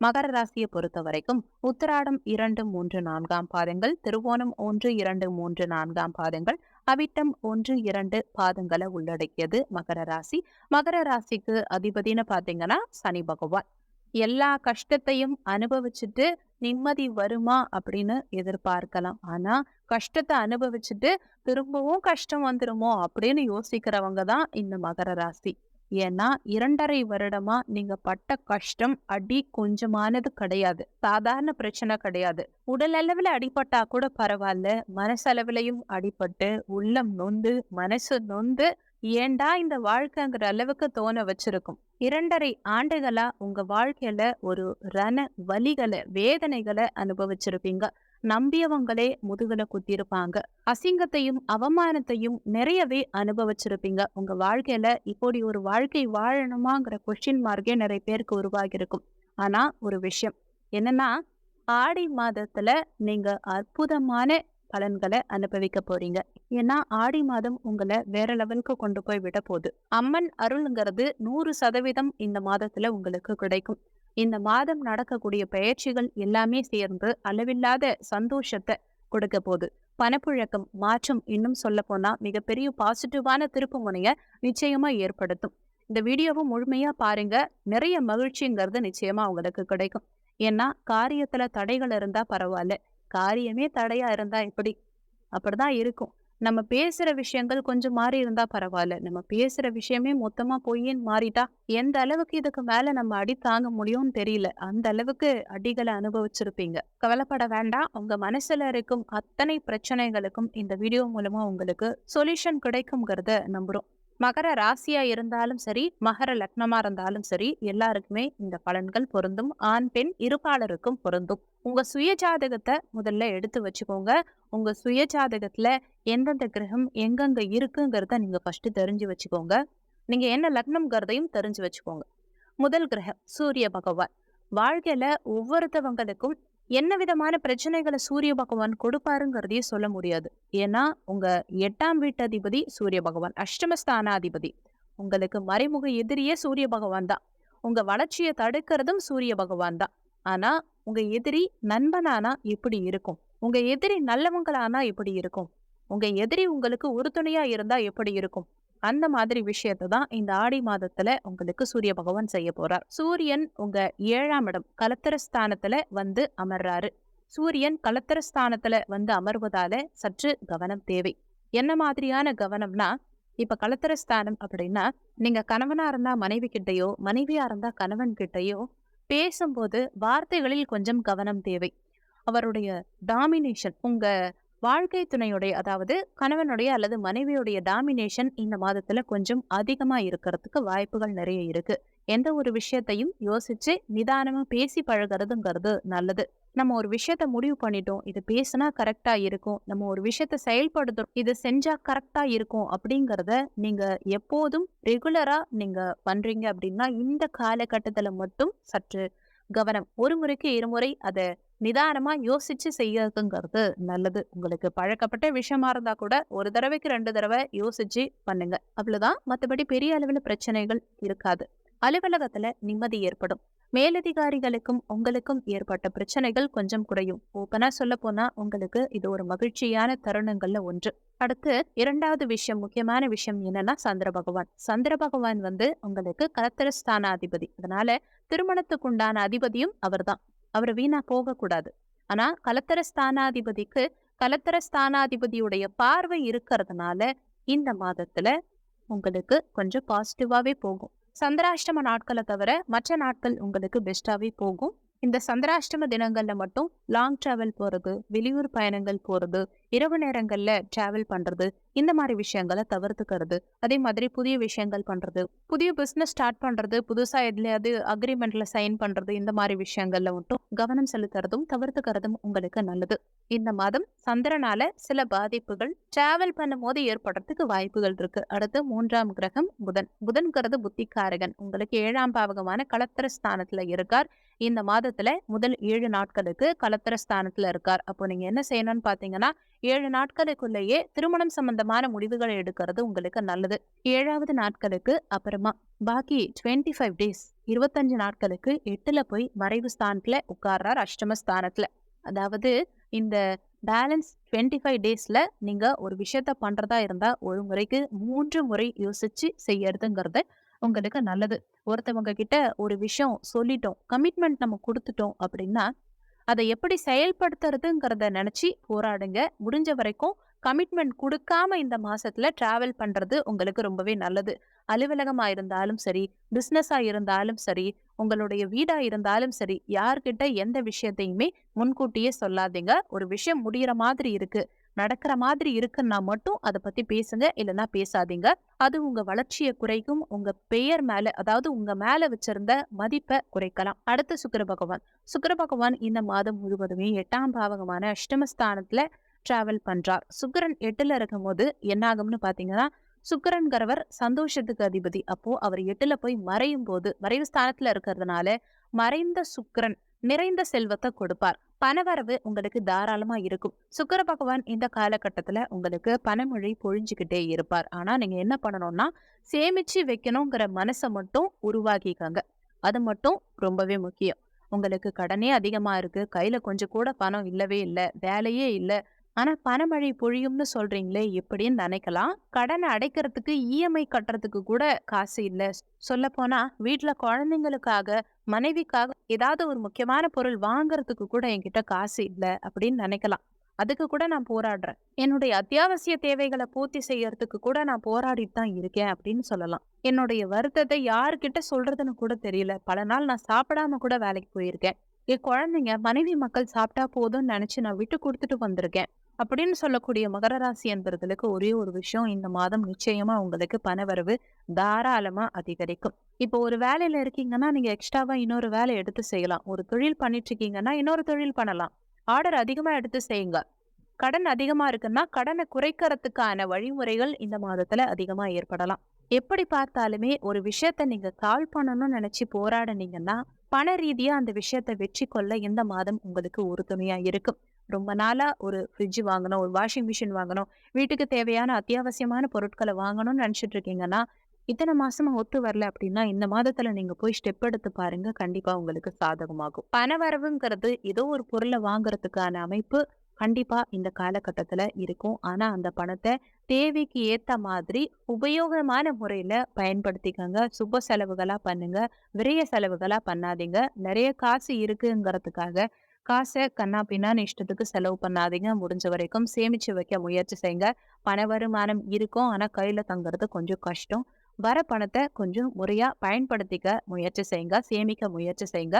மகர ராசியை பொறுத்த வரைக்கும் உத்தராடம் இரண்டு மூன்று நான்காம் பாதங்கள் திருவோணம் ஒன்று இரண்டு மூன்று நான்காம் பாதங்கள் அவிட்டம் ஒன்று இரண்டு பாதங்களை உள்ளடக்கியது மகர ராசி. மகர ராசிக்கு அதிபதினு பாத்தீங்கன்னா சனி பகவான். எல்லா கஷ்டத்தையும் அனுபவிச்சுட்டு நிம்மதி வருமா அப்படின்னு எதிர்பார்க்கலாம். ஆனா கஷ்டத்தை அனுபவிச்சுட்டு திரும்பவும் கஷ்டம் வந்துருமோ அப்படின்னு யோசிக்கிறவங்க தான் இந்த மகர ராசி. ஏன்னா இரண்டரை வருடமா நீங்க பட்ட கஷ்டம் அடி கொஞ்சமானது கிடையாது. சாதாரண பிரச்சனை கிடையாது. உடல் அளவுல அடிபட்டா கூட பரவாயில்ல மனசளவுலையும் அடிபட்டு உள்ளம் நொந்து மனசு நொந்து ஏண்டா இந்த வாழ்க்கைங்கிற அளவுக்கு தோண வச்சிருக்கும். இரண்டரை ஆண்டுகளா உங்க வாழ்க்கையில ஒரு ரண வலிகளை வேதனைகளை அனுபவிச்சிருப்பீங்க. நம்பியவங்களே முதுகுல குத்திருப்பாங்க அசிங்கத்தையும் அவமானத்தையும் நிறையவே அனுபவிச்சிருப்பீங்க. உங்க வாழ்க்கையில இப்படி ஒரு வாழ்க்கை வாழணுமாங்கிற கொஸ்டின் மார்க்கே நிறைய பேருக்கு உருவாகி இருக்கும் ஆனா ஒரு விஷயம். என்னன்னா ஆடி மாதத்துல நீங்க அற்புதமான பலன்களை அனுபவிக்க போறீங்க. ஏன்னா ஆடி மாதம் உங்களை வேற லெவலுக்கு கொண்டு போய் விட போகுது. அம்மன் அருள்ங்கிறது நூறு சதவீதம் இந்த மாதத்துல உங்களுக்கு கிடைக்கும். இந்த மாதம் நடக்கக்கூடிய பயிற்சிகள் எல்லாமே சேர்ந்து அளவில்லாத சந்தோஷத்தை கொடுக்க போகுது. பணப்புழக்கம் மாற்றம் இன்னும் சொல்ல போனா மிகப்பெரிய பாசிட்டிவான திருப்பு முனையை நிச்சயமா ஏற்படுத்தும். இந்த வீடியோவை முழுமையா பாருங்க. நிறைய மகிழ்ச்சிங்கிறது நிச்சயமா உங்களுக்கு கிடைக்கும். ஏன்னா காரியத்துல தடைகள் இருந்தா பரவாயில்ல. காரியமே தடையா இருந்தா எப்படி? அப்படிதான் இருக்கும். நம்ம பேசுற விஷயங்கள் கொஞ்சம் மாறி இருந்தா பரவாயில்ல நம்ம பேசுற விஷயமே மொத்தமா பொய்ன்னு மாறிட்டா எந்த அளவுக்கு இதுக்கு மேல நம்ம அடி தாங்க முடியும்னு தெரியல. அந்த அளவுக்கு அடிகளை அனுபவிச்சிருப்பீங்க. கவலைப்பட வேண்டாம். உங்க மனசுல இருக்கும் அத்தனை பிரச்சனைகளுக்கும் இந்த வீடியோ மூலமா உங்களுக்கு சொல்யூஷன் கிடைக்குங்கிறத நம்புறோம். மகர ராசியா இருந்தாலும் சரி மகர லக்னமா இருந்தாலும் சரி எல்லாருக்குமே இந்த பலன்கள் பொருந்தும். ஆண் பெண் இருபாலருக்கும் பொருந்தும். உங்க சுய ஜாதகத்தை முதல்ல எடுத்து வச்சுக்கோங்க. உங்க சுய ஜாதகத்துல எந்தெந்த கிரகம் எங்கெங்க இருக்குங்கிறத நீங்க ஃபர்ஸ்ட் தெரிஞ்சு வச்சுக்கோங்க. நீங்க என்ன லக்னம்ங்கிறதையும் தெரிஞ்சு வச்சுக்கோங்க. முதல் கிரகம் சூரிய பகவான். வாழ்க்கையில ஒவ்வொருத்தவங்களுக்கும் என்ன விதமான பிரச்சனைகளை சூரிய பகவான் கொடுப்பாருங்கிறதையும் சொல்ல முடியாது. ஏன்னா உங்க எட்டாம் வீட்டதிபதி சூரிய பகவான் அஷ்டமஸ்தானாதிபதி. உங்களுக்கு மறைமுக எதிரியே சூரிய பகவான் தான். உங்க வளர்ச்சியை தடுக்கிறதும் சூரிய பகவான் தான். ஆனா உங்க எதிரி நண்பனானா எப்படி இருக்கும். உங்க எதிரி நல்லவங்களானா எப்படி இருக்கும். உங்க எதிரி உங்களுக்கு உறுதுணையா இருந்தா எப்படி இருக்கும்? அந்த மாதிரி விஷயத்தை தான் இந்த ஆடி மாதத்துல உங்களுக்கு சூரிய பகவான் செய்ய போறார். சூரியன் உங்க ஏழாம் இடம் கலத்திரஸ்தானத்துல வந்து அமர்றாரு. சூரியன் கலத்திரஸ்தானத்துல வந்து அமர்வதால சற்று கவனம் தேவை. என்ன மாதிரியான கவனம்னா இப்ப கலத்திரஸ்தானம் அப்படின்னா நீங்க கணவனா இருந்தா மனைவி கிட்டயோ மனைவியா இருந்தா கணவன் கிட்டயோ பேசும்போது வார்த்தைகளில் கொஞ்சம் கவனம் தேவை. அவருடைய டாமினேஷன் உங்க வாழ்க்கை துணையுடைய அதாவது கணவனுடைய அல்லது மனைவியுடைய டாமினேஷன் இந்த மாதத்துல கொஞ்சம் அதிகமா இருக்கிறதுக்கு வாய்ப்புகள் நிறைய இருக்கு. எந்த ஒரு விஷயத்தையும் யோசிச்சு நிதானமா பேசி பழகிறதுங்கிறது நல்லது. நம்ம ஒரு விஷயத்த முடிவு பண்ணிட்டோம் இது பேசினா கரெக்டா இருக்கும் நம்ம ஒரு விஷயத்த செயல்படுத்துறோம் இது செஞ்சா கரெக்டா இருக்கும் அப்படிங்கிறத நீங்க எப்போதும் ரெகுலரா நீங்க பண்றீங்க அப்படின்னா இந்த காலகட்டத்துல மட்டும் சற்று கவனம். ஒரு முறைக்கு இருமுறை அதை நிதானமா யோசிச்சு செய்யறதுங்கிறது நல்லது. உங்களுக்கு பழக்கப்பட்ட விஷயமா இருந்தா கூட ஒரு தடவைக்கு ரெண்டு தடவை யோசிச்சு பண்ணுங்க. அவ்வளவுதான். மத்தபடி பெரிய அளவுல பிரச்சனைகள் இருக்காது. அலுவலகத்துல நிம்மதி ஏற்படும். மேலதிகாரிகளுக்கும் உங்களுக்கும் ஏற்பட்ட பிரச்சனைகள் கொஞ்சம் குறையும். ஓப்பனா சொல்ல போனா உங்களுக்கு இது ஒரு மகிழ்ச்சியான தருணங்கள்ல ஒன்று. அடுத்து இரண்டாவது விஷயம் முக்கியமான விஷயம் என்னன்னா சந்திர பகவான். சந்திர பகவான் வந்து உங்களுக்கு கலத்திரஸ்தானாதிபதி அதனால திருமணத்துக்குண்டான அதிபதியும் அவர்தான். அவர் வீணா போகக்கூடாது. ஆனா கலத்தர ஸ்தானாதிபதியுடைய பார்வை இருக்கிறதுனால இந்த மாதத்துல உங்களுக்கு கொஞ்சம் பாசிட்டிவாவே போகும். சந்திராஷ்டம நாட்களை தவிர மற்ற நாட்கள் உங்களுக்கு பெஸ்டாவே போகும். இந்த சந்திராஷ்டம தினங்கள்ல மட்டும் லாங் டிராவல் போறது வெளியூர் பயணங்கள் போறது இரவு நேரங்கள்ல டிராவல் பண்றது இந்த மாதிரி விஷயங்களை தவிர்த்துக்கிறது. அதே மாதிரி புதிய விஷயங்கள் பண்றது. புதிய பிசினஸ் ஸ்டார்ட் பண்றது புதுசா எதுலையாவது அக்ரிமெண்ட்ல சைன் பண்றது இந்த மாதிரி விஷயங்கள்ல மட்டும் கவனம் செலுத்துறதும் தவிர்த்துக்கிறதும் உங்களுக்கு நல்லது. இந்த மாதம் சந்திரனால சில பாதிப்புகள் டிராவல் பண்ணும் போது ஏற்படுறதுக்கு வாய்ப்புகள் இருக்கு. அடுத்து மூன்றாம் கிரகம் புதன். புதன்கிறது புத்திக்காரகன். உங்களுக்கு ஏழாம் பாவகமான களத்திர ஸ்தானத்துல இருக்கார். இந்த மாதத்துல முதல் ஏழு நாட்களுக்கு களத்திர ஸ்தானத்துல இருக்கார். அப்போ நீங்க என்ன செய்யணும்னு பாத்தீங்கன்னா ஏழு நாட்களுக்குள்ளேயே திருமணம் சம்பந்தமான முடிவுகளை எடுக்கிறது உங்களுக்கு நல்லது. ஏழாவது நாட்களுக்கு அப்புறமா பாக்கி டுவெண்ட்டி ஃபைவ் டேஸ் இருபத்தஞ்சு நாட்களுக்கு எட்டுல போய் மறைவு ஸ்தானத்துல உட்கார்றார் அஷ்டம ஸ்தானத்துல. அதாவது இந்த பேலன்ஸ் டுவெண்ட்டி ஃபைவ் டேஸ்ல நீங்க ஒரு விஷயத்த பண்றதா இருந்தா ஒரு முறைக்கு மூன்று முறை யோசிச்சு செய்யறதுங்கிறது உங்களுக்கு நல்லது. ஒருத்தவங்க கிட்ட ஒரு விஷயம் சொல்லிட்டோம் கமிட்மெண்ட் நம்ம கொடுத்துட்டோம் அப்படின்னா அதை எப்படி செயல்படுத்துறதுங்கிறத நினைச்சு போராடுங்க. முடிஞ்ச வரைக்கும் கமிட்மெண்ட் கொடுக்காம இந்த மாசத்துல டிராவல் பண்றது உங்களுக்கு ரொம்பவே நல்லது. அலுவலகமா இருந்தாலும் சரி பிசினஸா இருந்தாலும் சரி உங்களுடைய வீடா இருந்தாலும் சரி யார்கிட்ட எந்த விஷயத்தையுமே முன்கூட்டியே சொல்லாதீங்க. ஒரு விஷயம் முடிகிற மாதிரி இருக்கு. நடக்கிற மாதிரி இருக்குன்னா மட்டும் அதை பற்றி பேசுங்க. இல்லைன்னா பேசாதீங்க. அது உங்கள் வளர்ச்சியை குறைக்கும். உங்கள் பெயர் மேலே அதாவது உங்கள் மேலே வச்சிருந்த மதிப்பை குறைக்கலாம். அடுத்து சுக்கர பகவான். சுக்கர பகவான் இந்த மாதம் முழுவதுமே எட்டாம் பாவகமான அஷ்டமஸ்தானத்தில் ட்ராவல் பண்ணுறார் சுக்கிரன் எட்டில் இருக்கும் போது என்ன ஆகும்னு பாத்தீங்கன்னா சுக்கிரன்கிறவர் சந்தோஷத்துக்கு அதிபதி. அப்போது அவர் எட்டில் போய் மறையும் போது மறைவு ஸ்தானத்தில் இருக்கிறதுனால மறைந்த சுக்கிரன் நிறைந்த செல்வத்தை கொடுப்பார். பணவரவு உங்களுக்கு தாராளமா இருக்கும். சுக்கர பகவான் இந்த காலகட்டத்துல உங்களுக்கு பணமொழி பொழிஞ்சுக்கிட்டே இருப்பார். ஆனா நீங்க என்ன பண்ணணும்னா சேமிச்சு வைக்கணுங்கிற மனசை மட்டும் உருவாக்கிக்கங்க. அது மட்டும் ரொம்பவே முக்கியம். உங்களுக்கு கடனே அதிகமா இருக்கு. கையில கொஞ்சம் கூட பணம் இல்லவே இல்லை. வேலையே இல்லை. ஆனா பணமழை பொழியும்னு சொல்றீங்களே எப்படின்னு நினைக்கலாம். கடனை அடைக்கிறதுக்கு இஎம்ஐ கட்டுறதுக்கு கூட காசு இல்ல. சொல்லப்போனால் வீட்டில் வீட்டுல குழந்தைங்களுக்காக மனைவிக்காக ஏதாவது ஒரு முக்கியமான பொருள் வாங்குறதுக்கு கூட என்கிட்ட காசு இல்ல அப்படின்னு நினைக்கலாம். அதுக்கு கூட நான் போராடுறேன். என்னுடைய அத்தியாவசிய தேவைகளை பூர்த்தி செய்யறதுக்கு கூட நான் போராடிட்டு தான் இருக்கேன் அப்படின்னு சொல்லலாம். என்னுடைய வருத்தத்தை யாருக்கிட்ட சொல்றதுன்னு கூட தெரியல. பல நாள் நான் சாப்பிடாம கூட வேலைக்கு போயிருக்கேன். என் குழந்தைங்க மனைவி மக்கள் சாப்பிட்டா போதும்னு நினைச்சு நான் விட்டு கொடுத்துட்டு வந்திருக்கேன். அப்படின்னு சொல்லக்கூடிய மகர ராசி அன்பர்களுக்கு ஒரே ஒரு விஷயம் இந்த மாதம் நிச்சயமா உங்களுக்கு பணவரவு தாராளமா அதிகரிக்கும். இப்போ ஒரு வேலையில இருக்கீங்கன்னா நீங்க எக்ஸ்ட்ராவா இன்னொரு வேலை எடுத்து செய்யலாம். ஒரு தொழில் பண்ணிட்டு இருக்கீங்கன்னா இன்னொரு தொழில் பண்ணலாம். ஆர்டர் அதிகமா எடுத்து செய்யுங்க. கடன் அதிகமா இருக்குன்னா கடனை குறைக்கிறதுக்கான வழிமுறைகள் இந்த மாதத்துல அதிகமா ஏற்படலாம். எப்படி பார்த்தாலுமே ஒரு விஷயத்த நீங்க கால் பண்ணணும்னு நினைச்சு போராடினீங்கன்னா பண ரீதியா அந்த விஷயத்த வெற்றி கொள்ள இந்த மாதம் உங்களுக்கு உறுதுணையா இருக்கும். ரொம்ப நாளாக ஒரு ஃப்ரிட்ஜ் வாங்கணும் ஒரு வாஷிங் மிஷின் வாங்கணும் வீட்டுக்கு தேவையான அத்தியாவசியமான பொருட்களை வாங்கணும்னு நினச்சிட்டு இருக்கீங்கன்னா இத்தனை மாசமா ஒத்து வரல அப்படின்னா இந்த மாதத்துல நீங்க போய் ஸ்டெப் எடுத்து பாருங்க. கண்டிப்பா உங்களுக்கு சாதகமாகும். பண வரவுங்கிறது ஏதோ ஒரு பொருளை வாங்குறதுக்கான அமைப்பு கண்டிப்பா இந்த காலகட்டத்துல இருக்கும். ஆனா அந்த பணத்தை தேவைக்கு ஏத்த மாதிரி உபயோகமான முறையில பயன்படுத்திக்கங்க. சுப செலவுகளா பண்ணுங்க. விரைய செலவுகளா பண்ணாதீங்க. நிறைய காசு இருக்குங்கிறதுக்காக காசை கண்ணா பின்னான்னு இஷ்டத்துக்கு செலவு பண்ணாதீங்க. முடிஞ்ச வரைக்கும் சேமிச்சு வைக்க முயற்சி செய்யுங்க பண வருமானம் இருக்கும். ஆனா கையில தங்குறது கொஞ்சம் கஷ்டம். வர பணத்தை கொஞ்சம் முறையா பயன்படுத்திக்க முயற்சி செய்யுங்க சேமிக்க முயற்சி செய்யுங்க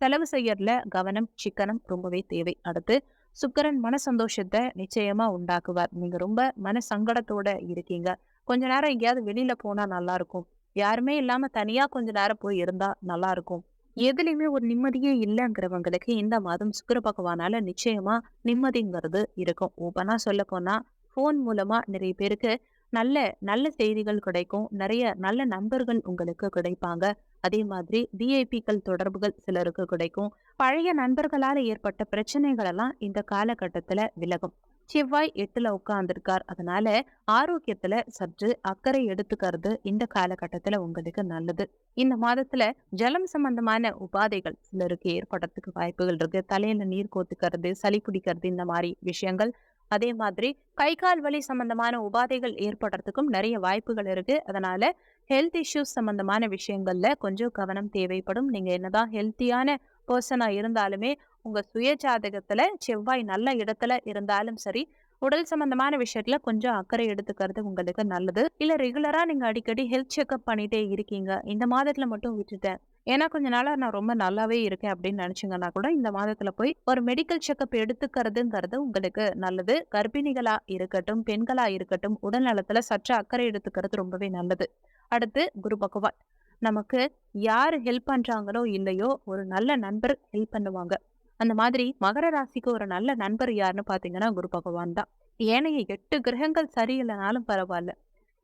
செலவு செய்யறதுல கவனம் சிக்கனம் ரொம்பவே தேவை. அடுத்து சுக்கரன் மன சந்தோஷத்தை நிச்சயமா உண்டாக்குவார். நீங்க ரொம்ப மன சங்கடத்தோட இருக்கீங்க. கொஞ்ச நேரம் எங்கேயாவது வெளியில போனா நல்லா இருக்கும். யாருமே இல்லாம தனியா கொஞ்ச நேரம் போய் இருந்தா நல்லா இருக்கும். எதுலையுமே ஒரு நிம்மதியே இல்லைங்கிறவங்களுக்கு இந்த மாதம் சுக்கிர பகவானால நிச்சயமா நிம்மதிங்கிறது இருக்கும். ஓப்பனா சொல்ல போனா ஃபோன் மூலமா நிறைய பேருக்கு நல்ல நல்ல செய்திகள் கிடைக்கும். நிறைய நல்ல நண்பர்கள் உங்களுக்கு கிடைப்பாங்க. அதே மாதிரி விஐபிக்கள் தொடர்புகள் சிலருக்கு கிடைக்கும். பழைய நண்பர்களால ஏற்பட்ட பிரச்சனைகள் எல்லாம் இந்த காலகட்டத்துல விலகும். செவ்வாய் எட்டுல உட்காந்துருக்கார் அதனால ஆரோக்கியத்துல சற்று அக்கறை எடுத்துக்கிறது இந்த காலகட்டத்துல உங்களுக்கு நல்லது. இந்த மாதத்துல ஜலம் சம்பந்தமான உபாதைகள் சிலருக்கு ஏற்படுறதுக்கு வாய்ப்புகள் இருக்கு. தலையில நீர் கோத்துக்கிறது சளி பிடிக்கிறது இந்த மாதிரி விஷயங்கள். அதே மாதிரி கை கால் வலி சம்பந்தமான உபாதைகள் ஏற்படுறதுக்கும் நிறைய வாய்ப்புகள் இருக்கு. அதனால ஹெல்த் இஷ்யூஸ் சம்பந்தமான விஷயங்கள்ல கொஞ்சம் கவனம் தேவைப்படும். நீங்க என்னதான் ஹெல்த்தியான பர்சனா இருந்தாலுமே உங்க சுய ஜாதகத்துல செவ்வாய் நல்ல இடத்துல இருந்தாலும் சரி உடல் சம்பந்தமான விஷயத்துல கொஞ்சம் அக்கறை எடுத்துக்கிறது உங்களுக்கு நல்லது. இல்ல ரெகுலரா நீங்க அடிக்கடி ஹெல்த் செக்அப் பண்ணிட்டே இருக்கீங்க. இந்த மாதத்துல மட்டும் விட்டுட்டேன். ஏன்னா கொஞ்ச நாளா நான் ரொம்ப நல்லாவே இருக்கேன் அப்படின்னு நினச்சிங்கன்னா கூட இந்த மாதத்துல போய் ஒரு மெடிக்கல் செக்அப் எடுத்துக்கிறதுங்கிறது உங்களுக்கு நல்லது. கர்ப்பிணிகளா இருக்கட்டும் பெண்களா இருக்கட்டும் உடல் நலத்துல சற்று அக்கறை எடுத்துக்கிறது ரொம்பவே நல்லது. அடுத்து குரு பகவான். நமக்கு யார் ஹெல்ப் பண்றாங்களோ இல்லையோ ஒரு நல்ல நண்பர் ஹெல்ப் பண்ணுவாங்க. அந்த மாதிரி மகர ராசிக்கு ஒரு நல்ல நண்பர் யாருன்னு பார்த்தீங்கன்னா குரு பகவான் தான். ஏனைய எட்டு கிரகங்கள் சரியில்லைனாலும் பரவாயில்ல.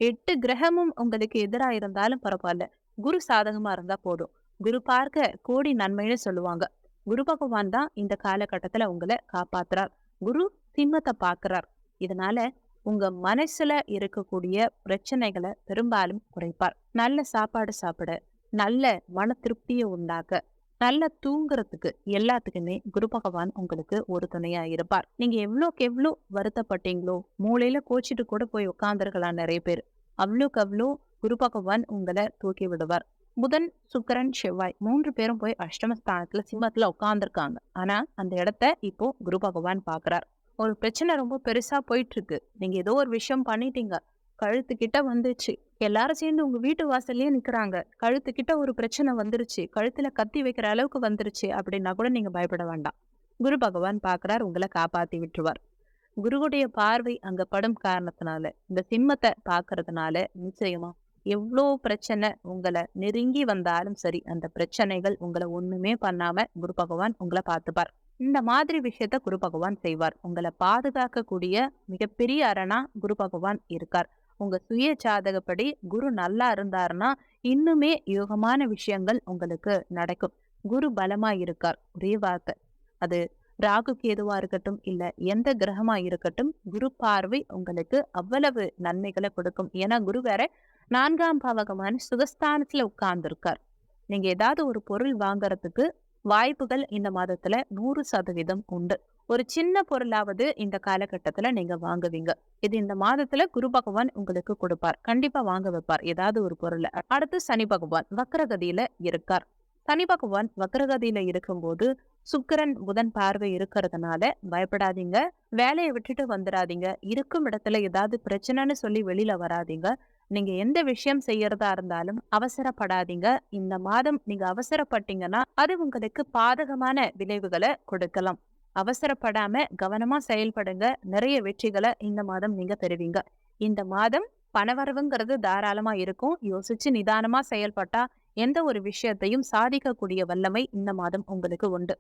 எட்டு கிரகமும் உங்களுக்கு எதிராக இருந்தாலும் பரவாயில்ல. குரு சாதகமா இருந்தா போதும். குரு பார்க்க கோடி நன்மைன்னு சொல்லுவாங்க. குரு பகவான் தான் இந்த காலகட்டத்துல உங்களை காப்பாத்துறார். குரு சிம்மத்தை பாக்குறார். இதனால உங்க மனசுல இருக்கக்கூடிய பிரச்சனைகளை பெரும்பாலும் குறைப்பார். நல்ல சாப்பாடு சாப்பிட. நல்ல மன திருப்தியை உண்டாக்க, நல்லா தூங்குறதுக்கு எல்லாத்துக்குமே குரு பகவான் உங்களுக்கு ஒரு துணையா இருப்பார். நீங்க எவ்வளோக்கு எவ்வளோ வருத்தப்பட்டீங்களோ, மூலையில கோச்சிட்டு கூட போய் உட்காந்துருக்கலாம் நிறைய பேர் அவ்வளோக்கு அவ்வளோ குரு பகவான் உங்கள தூக்கி விடுவார். புதன், சுக்கரன் செவ்வாய் மூன்று பேரும் போய் அஷ்டமஸ்தானத்துல சிம்மத்துல உட்காந்துருக்காங்க ஆனா, அந்த இடத்த இப்போ குரு பகவான் பாக்குறார் ஒரு பிரச்சனை ரொம்ப பெருசா போயிட்டுருக்கு. நீங்க ஏதோ ஒரு விஷயம் பண்ணிட்டீங்க. கழுத்து கிட்ட வந்துருச்சு. எல்லாரும் சேர்ந்து உங்க வீட்டு வாசல்லயே நிக்கிறாங்க. கழுத்து கிட்ட ஒரு பிரச்சனை வந்துருச்சு. கழுத்துல கத்தி வைக்கிற அளவுக்கு வந்துருச்சு அப்படின்னா கூட நீங்க பயப்பட வேண்டாம். குரு பகவான் பாக்குறார் உங்களை காப்பாத்தி விட்டுருவார். குருவுடைய பார்வை அங்க படும் காரணத்தினால, இந்த சிம்மத்தை பாக்குறதுனால நிச்சயமா எவ்ளோ பிரச்சனை உங்கள நெருங்கி வந்தாலும் சரி, அந்த பிரச்சனைகள் உங்கள ஒண்ணுமே பண்ணாம குரு பகவான் உங்கள பார்த்துப்பார். இந்த மாதிரி விஷயத்த குரு பகவான் செய்வார். உங்கள பாதுகாக்கக்கூடிய மிகப்பெரிய அரணா குரு பகவான் இருக்கார். உங்க சுய ஜாதகப்படி குரு நல்லா இருந்தாருன்னா, இன்னுமே யோகமான விஷயங்கள் உங்களுக்கு நடக்கும். குரு பலமா இருக்கார். ஒரே வார்த்தை. அது ராகு கேதுவா இருக்கட்டும், இல்ல எந்த கிரகமா இருக்கட்டும், குரு பார்வை உங்களுக்கு அவ்வளவு நன்மைகளை கொடுக்கும். ஏன்னா குரு வேற நான்காம் பாவகமான சுகஸ்தானத்துல உட்கார்ந்துருக்கார் நீங்க ஏதாவது ஒரு பொருள் வாங்குறதுக்கு வாய்ப்புகள் இந்த மாதத்துல 100% உண்டு. ஒரு சின்ன பொருளாவது இந்த காலகட்டத்துல நீங்க வாங்குவீங்க. இது இந்த மாதத்துல குரு பகவான் உங்களுக்கு கொடுப்பார். கண்டிப்பா வாங்க வைப்பார். ஏதாவது ஒரு பொருள. அடுத்து சனி பகவான் வக்ரகதியில இருக்கார். சனி பகவான் வக்ரகதியில இருக்கும்போது, சுக்கரன் புதன் பார்வை இருக்கிறதுனால பயப்படாதீங்க. வேலையை விட்டுட்டு வந்துராதீங்க. இருக்கும் இடத்துல ஏதாவது பிரச்சனைன்னு சொல்லி வெளியில வராதீங்க. நீங்க எந்த விஷயம் செய்யறதா இருந்தாலும் அவசரப்படாதீங்க. இந்த மாதம் நீங்க அவசரப்பட்டீங்கன்னா, அது உங்களுக்கு பாதகமான விளைவுகள கொடுக்கலாம். அவசரப்படாம கவனமா செயல்படுங்க. நிறைய வெற்றிகள இந்த மாதம் நீங்க பெறுவீங்க. இந்த மாதம் பணவரவுங்கிறது தாராளமா இருக்கும். யோசிச்சு நிதானமா செயல்பட்டா, எந்த ஒரு விஷயத்தையும் சாதிக்கக்கூடிய வல்லமை இந்த மாதம் உங்களுக்கு உண்டு.